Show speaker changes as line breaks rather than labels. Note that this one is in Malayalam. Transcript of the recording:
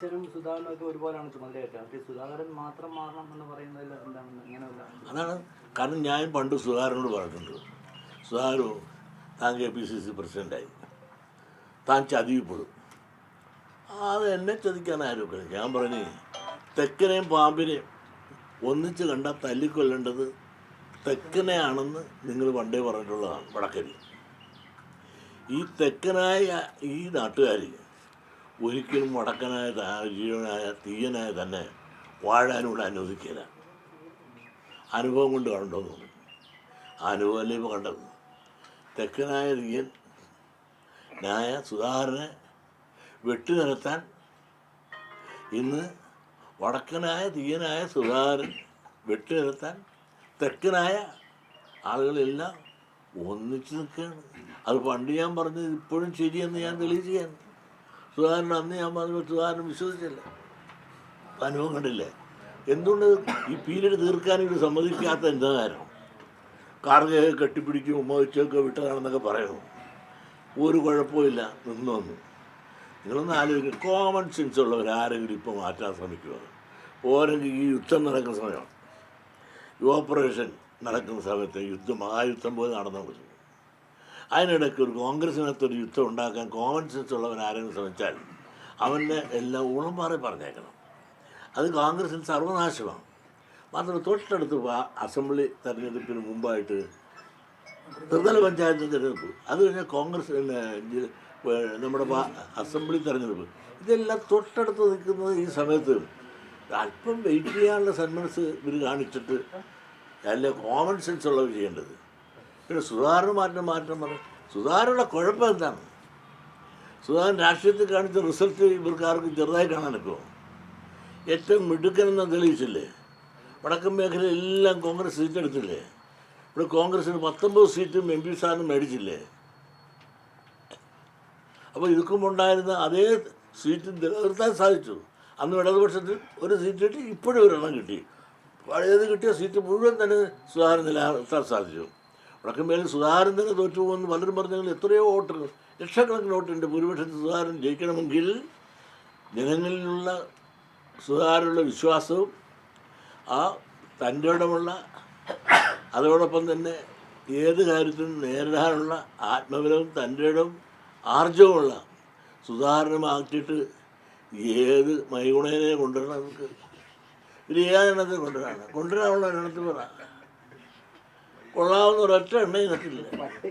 അച്ഛനും സുധാകരനൊക്കെ ഒരുപോലെയാണ് ചുമതലയേറ്റത്. സുധാകരൻ മാത്രം മാറണം എന്ന് പറയുന്നതിൽ എന്താണ്? ഇങ്ങനെയല്ല
അതാണ് കാരണം ഞാൻ പണ്ട് സുധാകരനോട് പറഞ്ഞിട്ടുണ്ട്. സുധാകരോ താൻ കെ പി സി സി പ്രസിഡന്റായി താൻ ചതിവിപ്പെടും അത് എന്നെ ചതിക്കാൻ ആരും ഞാൻ പറഞ്ഞു തെക്കനെയും പാമ്പിനെയും ഒന്നിച്ച് കണ്ടാൽ തല്ലിക്കൊല്ലേണ്ടത് തെക്കനെയാണെന്ന് നിങ്ങൾ പണ്ടേ പറഞ്ഞിട്ടുള്ളതാണ് വടക്കരി. ഈ തെക്കനായ ഈ നാട്ടുകാർ ഒരിക്കലും വടക്കനായ ജീവനായ തീയനായ തന്നെ വാഴാനൂടെ അനുവദിക്കില്ല. അനുഭവം കൊണ്ട് കണ്ടോ തോന്നി ആ അനുഭവമല്ലേ ഇപ്പോൾ കണ്ടത്? തെക്കനായ തീയൻ നായ സുധാകരനെ വെട്ടി നിരത്താൻ ഇന്ന് വടക്കനായ തീയനായ സുധാകരൻ വെട്ടി നിരത്താൻ തെക്കനായ ആളുകളെല്ലാം ഒന്നിച്ചു നിൽക്കുകയാണ്. അത് പണ്ട് ഞാൻ പറഞ്ഞത് ഇപ്പോഴും ശരിയെന്ന് ഞാൻ തെളിയിക്കുകയാണ്. സുധാകരൻ അന്ന് ഞാൻ പറഞ്ഞു സുധാകരൻ വിശ്വസിച്ചില്ല. അനുഭവം കണ്ടില്ലേ? എന്തുകൊണ്ട് ഈ പീരീഡ് തീർക്കാൻ ഇവർ സമ്മതിക്കാത്ത എന്താ കാരണം? കാർഗയൊക്കെ കെട്ടിപ്പിടിക്കും ഉമ്മ വെച്ചൊക്കെ വിട്ടതാണെന്നൊക്കെ പറയുന്നു. ഒരു കുഴപ്പമില്ല നിന്നു വന്നു. നിങ്ങളൊന്ന് ആലോചിക്കുക കോമൺ സെൻസ് ഉള്ളവർ ആരെങ്കിലും ഇപ്പോൾ മാറ്റാൻ ശ്രമിക്കുക ഓരെങ്കിൽ ഈ യുദ്ധം നടക്കുന്ന സമയമാണ് ഓപ്പറേഷൻ നടക്കുന്ന സമയത്ത് യുദ്ധം മഹായുദ്ധം പോലെ പോയി. അതിനിടയ്ക്ക് ഒരു കോൺഗ്രസിനകത്ത് യുദ്ധം ഉണ്ടാക്കാൻ കോമൺ സെൻസ് ഉള്ളവൻ ആരെങ്കിലും ശ്രമിച്ചാൽ അവന്റെ എല്ലാം ഊളം മാറി പറഞ്ഞേക്കണം. അത് കോൺഗ്രസിന് സർവനാശമാണ്. മാത്രമല്ല തൊട്ടടുത്ത് അസംബ്ലി തെരഞ്ഞെടുപ്പിന് മുമ്പായിട്ട് ത്രിതല പഞ്ചായത്ത് തിരഞ്ഞെടുപ്പ്. അത് കഴിഞ്ഞാൽ കോൺഗ്രസ് നമ്മുടെ അസംബ്ലി തെരഞ്ഞെടുപ്പ്. ഇതെല്ലാം തൊട്ടടുത്ത് നിൽക്കുന്നത് ഈ സമയത്ത് അല്പം വെയിറ്റ് ചെയ്യാനുള്ള സന്മനസ് ഇവർ കാണിച്ചിട്ട് അല്ല കോമൺ സെൻസ് ഉള്ളവർ ചെയ്യേണ്ടത്. പിന്നെ സുധാകരന് മാറ്റം മാറ്റം പറഞ്ഞു സുധാകരനുള്ള കുഴപ്പം എന്താണ്? സുധാകരൻ രാഷ്ട്രീയത്തിൽ കാണിച്ച റിസൾട്ട് ഇവർക്ക് ആർക്കും ചെറുതായി കാണാനൊക്കുമോ ഏറ്റവും മിടുക്കനെന്ന് തെളിയിച്ചില്ലേ? വടക്കൻ മേഖലയിലെല്ലാം കോൺഗ്രസ് സീറ്റ് എടുത്തില്ലേ? ഇവിടെ കോൺഗ്രസിന് പത്തൊമ്പത് സീറ്റും എം പി സ്ഥാനം മേടിച്ചില്ലേ? അപ്പോൾ ഇതുക്കും ഉണ്ടായിരുന്ന അതേ സീറ്റ് നിലനിർത്താൻ സാധിച്ചു. അന്ന് ഇടതുപക്ഷത്തിൽ ഒരു സീറ്റ് കിട്ടി ഇപ്പോഴും ഒരെണ്ണം കിട്ടി. പഴയത് കിട്ടിയ സീറ്റ് മുഴുവൻ തന്നെ സുധാകരൻ നിലനിർത്താൻ സാധിച്ചു. വടക്കൻ മേഖലയിൽ സുധാകരൻ തന്നെ തോറ്റുപോകുമെന്ന് പലരും പറഞ്ഞെങ്കിൽ എത്രയോ വോട്ടർ ലക്ഷക്കണക്കിന് വോട്ടുണ്ട്. ഭൂരിപക്ഷത്തിൽ സുധാകരൻ ജയിക്കണമെങ്കിൽ ജനങ്ങളിലുള്ള സുധാകരനുള്ള വിശ്വാസവും ആ തന്റെ ഇടമുള്ള അതോടൊപ്പം തന്നെ ഏത് കാര്യത്തിനും നേരിടാനുള്ള ആത്മബലവും തന്റെ ഇടവും ആർജവുമുള്ള സുധാകരണമാക്കിയിട്ട് ഏത് മൈഗുണേനെ കൊണ്ടുവരണം. നമുക്ക് ഒരു ഏതെണ്ണത്തെ കൊണ്ടുവരാണ് കൊണ്ടുവരാനുള്ള എണ്ണത്തിൽ പറ. കൊള്ളാവുന്ന ഒരൊറ്റ
എണ്ണ പട്ടി.